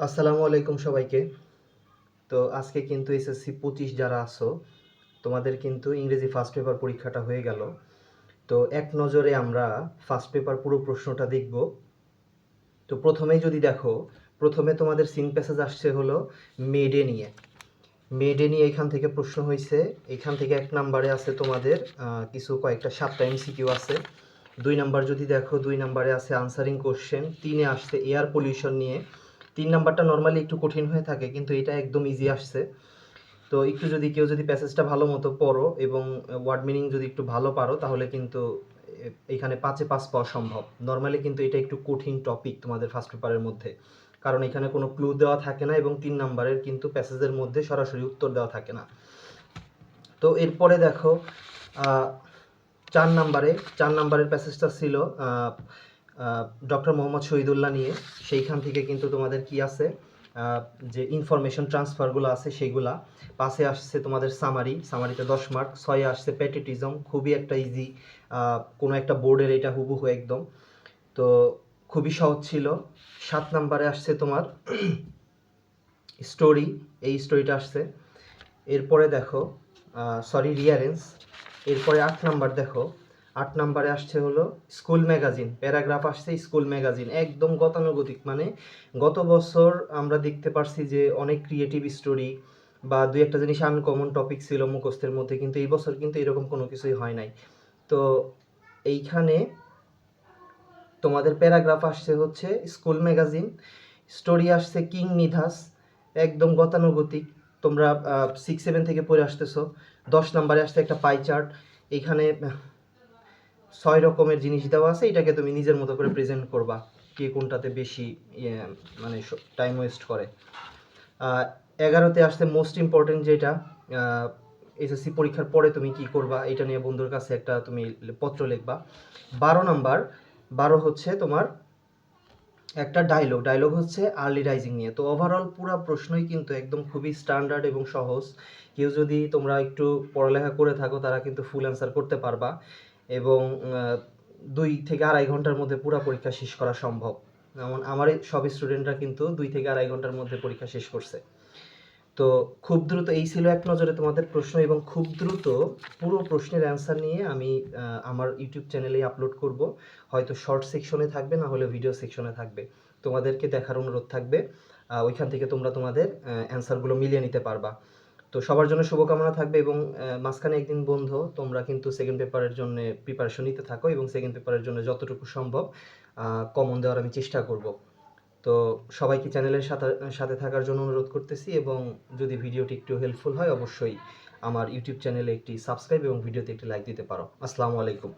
আসসালামু আলাইকুম সবাইকে। তো আজকে কিন্তু এসএসসি পঁচিশ যারা আছো, তোমাদের কিন্তু ইংরেজি ফার্স্ট পেপার পরীক্ষাটা হয়ে গেল। তো এক নজরে আমরা ফার্স্ট পেপার পুরো প্রশ্নটা দেখব। তো প্রথমেই যদি দেখো, প্রথমে তোমাদের সিন প্যাসেজ আসছে হলো মেডে নিয়ে। মেডে নিয়ে এখান থেকে প্রশ্ন হয়েছে এখান থেকে এক নাম্বারে আছে তোমাদের কিছু কয়েকটা সাতটা এমসিকিউ আছে। দুই নাম্বার যদি দেখো, দুই নাম্বারে আছে আনসারিং কোশ্চেন তিনে আসছে এয়ার পলিউশন নিয়ে। তিন নাম্বারটা নর্মালি একটু কঠিন হয়ে থাকে, কিন্তু এটা একদম ইজি আসছে। তো একটু যদি কেউ যদি প্যাসেজটা ভালো মতো পড়ো এবং ওয়ার্ড মিনিং যদি একটু ভালো পারো, তাহলে কিন্তু এখানে পাঁচে পাস পাওয়া সম্ভব। নর্মালি কিন্তু এটা একটু কঠিন টপিক তোমাদের ফার্স্ট পেপারের মধ্যে। কারণ এখানে কোনো ক্লু দেওয়া থাকে না এবং তিন নাম্বারের কিন্তু প্যাসেজের মধ্যে সরাসরি উত্তর দেওয়া থাকে না। তো এরপরে দেখো চার নাম্বারে, চার নাম্বারের প্যাসেজটা ছিল ডক্টর মোহাম্মদ শহীদুল্লাহ নিয়ে, সেইখান থেকে কিন্তু তোমাদের কি আছে? যে ইনফরমেশন ট্রান্সফারগুলো আছে সেইগুলা পাশে আসছে তোমাদের সামারি সামারিতে দশ মার্ক ছয়ে আসছে প্যাটেটিজম খুবই একটা ইজি কোনো একটা বোর্ডের এটা হুবহু একদম। তো খুবই সহজ ছিল। সাত নাম্বারে আসছে তোমার স্টোরি এই স্টোরিটা আসছে। এরপরে দেখো সরি রিয়ারেন্স এরপরে আট নাম্বার দেখো। আট নাম্বারে আসছে হলো স্কুল ম্যাগাজিন প্যারাগ্রাফ আসছে স্কুল ম্যাগাজিন একদম গতানুগতিক। মানে গত বছর আমরা দেখতে পারছি যে অনেক ক্রিয়েটিভ স্টোরি বা দুই একটা জিনিস আনকমন টপিক ছিল মুখস্থের মধ্যে কিন্তু এই বছর কিন্তু এরকম কোনো কিছুই হয় নাই। তো এইখানে তোমাদের প্যারাগ্রাফ আসছে হচ্ছে স্কুল ম্যাগাজিন স্টোরি আসছে কিং নিধাস একদম গতানুগতিক। তোমরা সিক্স সেভেন থেকে পড়ে আসতেছো। দশ নম্বরে আসছে একটা পাই চার্ট আহ, ছয় রকমের জিনিস দেওয়া আছে এটাকে তুমি নিজের মতো করে প্রেজেন্ট করবা কে কোনটাতে বেশি ইয়ে, মানে টাইম ওয়েস্ট করে। এগারোতে আসতে মোস্ট ইম্পর্টেন্ট যেটা এসএসসি পরীক্ষার পরে তুমি কি করবা এটা নিয়ে বন্ধুর কাছে একটা তুমি পত্র লিখবা। বারো নাম্বার বারো হচ্ছে তোমার একটা ডায়লগ ডায়লগ হচ্ছে আর্লি রাইজিং নিয়ে। তো ওভারঅল পুরো প্রশ্নই কিন্তু একদম খুবই স্ট্যান্ডার্ড এবং সহজ। কেউ যদি তোমরা একটু পড়ালেখা করে থাকো তারা কিন্তু ফুল অ্যান্সার করতে পারবা। এবং দুই থেকে আড়াই ঘণ্টার মধ্যে পুরো পরীক্ষা শেষ করা সম্ভব। যেমন আমার সব স্টুডেন্টরা কিন্তু দুই থেকে আড়াই ঘণ্টার মধ্যে পরীক্ষা শেষ করছে। তো খুব দ্রুত, এই ছিল এক নজরে তোমাদের প্রশ্ন এবং খুব দ্রুত পুরো প্রশ্নের অ্যান্সার নিয়ে আমি আমার ইউটিউব চ্যানেলে আপলোড করব। হয়তো শর্ট সেকশনে থাকবে, না হলে ভিডিও সেকশনে থাকবে। তোমাদেরকে দেখার অনুরোধ থাকবে। ওইখান থেকে তোমরা তোমাদের অ্যান্সারগুলো মিলিয়ে নিতে পারবা। তো সবার জন্য শুভকামনা থাকবে এবং মাঝখানে একদিন বন্ধ, তোমরা কিন্তু সেকেন্ড পেপারের জন্য প্রিপারেশন নিতে থাকো এবং সেকেন্ড পেপারের জন্য যতটুকু সম্ভব কমন দেওয়ার আমি চেষ্টা করব। তো সবাইকে চ্যানেলের সাথে সাথে থাকার জন্য অনুরোধ করতেছি এবং যদি ভিডিওটি একটু হেল্পফুল হয়, অবশ্যই আমার ইউটিউব চ্যানেলে একটি সাবস্ক্রাইব এবং ভিডিওতে একটি লাইক দিতে পারো। আসসালামু আলাইকুম।